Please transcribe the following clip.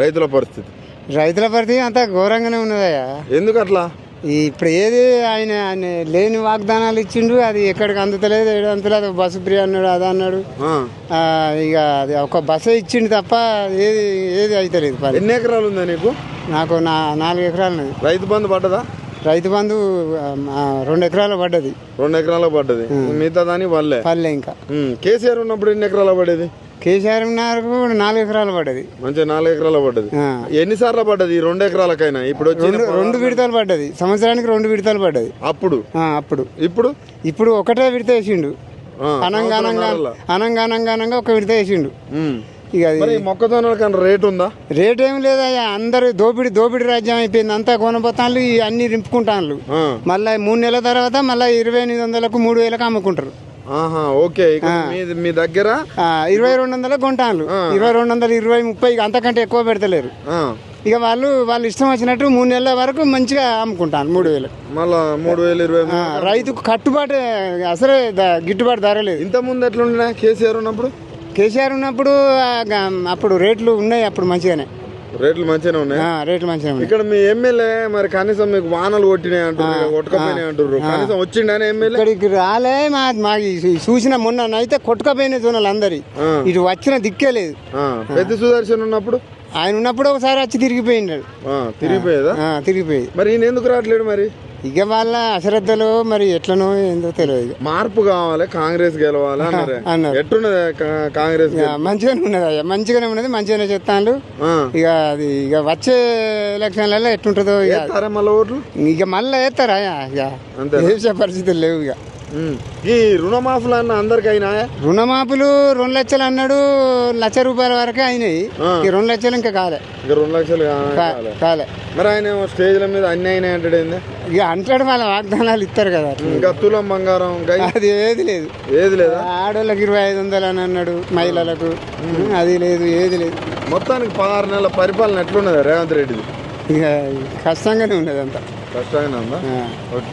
రైతుల పరిస్థితి. రైతుల పరిస్థితి అంతా ఘోరంగానే ఉన్నదయ్యా. ఎందుకు అట్లా ఇప్పుడు ఏది ఆయన ఆయన లేని వాగ్దానాలు ఇచ్చిండు అది ఎక్కడికి అందుతలేదు ఏడు అందుతలేదు బస్సు ఫ్రీ అన్నాడు అది అన్నాడు. ఇక అది ఒక బస్సే ఇచ్చిండు తప్ప ఏది ఏది అవుతలేదు పని. ఎన్ని ఎకరాలు ఉందా నీకు? నాకు నా నాలుగు ఎకరాలు రైతు బంధు పడ్డదా? రైతు బంధు రెండు ఎకరాలు పడ్డది. రెండు ఎకరాల పడ్డది. మిగతా దాని వల్లే పల్లె ఇంకా. కేసీఆర్ ఉన్నప్పుడు ఎన్ని ఎకరాల పడేది? కేసీఆర్ కూడా నాలుగు ఎకరాలు పడ్డది. మంచిగా నాలుగు ఎకరాల పడ్డది. ఎన్నిసార్లు పడ్డది ఈ రెండు ఎకరాలకైనా? ఇప్పుడు రెండు విడతలు పడ్డది. సంవత్సరానికి రెండు విడతలు పడ్డది. అప్పుడు? అప్పుడు. ఇప్పుడు? ఇప్పుడు ఒకటే విడత వేసిండు. అనంగానంగా. అనంగానంగానంగా ఒక విడత వేసిండు. ఇక అది మరి మొక్కజొన్నల కన్నా రేట్ ఉందా? రేట్ ఏం లేదయ్యా. అందరు దోపిడి దోపిడి రాజ్యం అయిపోయింది. అంతా కొనబోతాన్లు అన్ని రింపుకుంటాన్లు. మళ్ళీ మూడు నెలల తర్వాత మళ్ళీ ఇరవై ఎనిమిది వందలకు మూడు వేలకు అమ్ముకుంటారు. ఓకే. మీ మీ దగ్గర ఇరవై రెండు వందలకు కొంటాన్లు ఇరవై రెండు వందలు ఇరవై ముప్పై అంతకంటే ఎక్కువ పెడతలేరు. ఇక వాళ్ళు వాళ్ళు ఇష్టం వచ్చినట్టు మూడు నెలల వరకు మంచిగా అమ్ముకుంటాను మూడు వేలు. మళ్ళా మూడు వేలు ఇరవై రైతుకు కట్టుబాటు అసలే గిట్టుబాటు ధర లేదు. ఇంత ముందు ఎట్లుండే? కేసీఆర్ ఉన్నప్పుడు? కేసీఆర్ ఉన్నప్పుడు అప్పుడు రేట్లు ఉన్నాయి అప్పుడు మంచిగానే. రేట్లు మంచిగానే ఉన్నాయి. రేట్లు మంచిగా ఉన్నాయి. ఇక్కడ మీ ఎమ్మెల్యే మరి కనీసం మీకు వానలు కొట్టినాయి అంటారు కొట్టకపోయినాయి అంటారు కనీసం వచ్చిండని ఎమ్మెల్యే? ఇక్కడికి రాలే మా మాకు చూసిన మొన్న అయితే కొట్టుకపోయిన జోనలు అందరి. ఇటు వచ్చిన దిక్కే లేదు. పెద్ద సుదర్శన్ ఉన్నప్పుడు? ఆయన ఉన్నప్పుడు ఒకసారి వచ్చి తిరిగిపోయిండు. ఆ, తిరిగిపోయేదా? తిరిగిపోయి. మరి ఈయన ఎందుకు రావట్లేడు మరి? ఇక వాళ్ళ అశ్రద్ధలో మరి ఎట్లనో ఏందో తెలియదు ఇక. మార్పు కావాలి కాంగ్రెస్ గెలవాలి అన్నారే. ఎట్టున్నది కాంగ్రెస్ మంచిగానే ఉన్నది అయ్యా మంచిగానే ఉన్నది మంచిగానే చెప్తాను. ఇక అది ఇక వచ్చే ఎలక్షన్లలో ఎట్లుంటుందో ఇక మళ్ళీ ఓట్లు ఇక మళ్ళీ వేస్తారా ఇక పరిస్థితులు లేవు ఇక. ఈ రుణమాఫీలు అన్న అందరికి అయినా? రుణమాపులు రెండు లక్షలు అన్నాడు లక్ష రూపాయల వరకే అయినాయి. ఈ రెండు లక్షలు ఇంకా కాలే. ఇక రెండు లక్షలు కాలే. మరి ఆయన స్టేజ్ల మీద అన్ని అయినాయి అంటాడు ఏంది? ఇక అంటాడు వాళ్ళ వాగ్దానాలు ఇస్తారు కదా. ఇంకా తులం బంగారం అది ఏది లేదు. ఏది లేదా? ఆడోళ్ళకి ఇరవై ఐదు వందలు అని అన్నాడు మహిళలకు. అది లేదు ఏది లేదు. మొత్తానికి పదహారు నెలల పరిపాలన ఎట్లున్నది రేవంత్ రెడ్డిది? ఇక కష్టంగానే ఉన్నది అంతా కష్టంగానే ఉందా. ఓకే.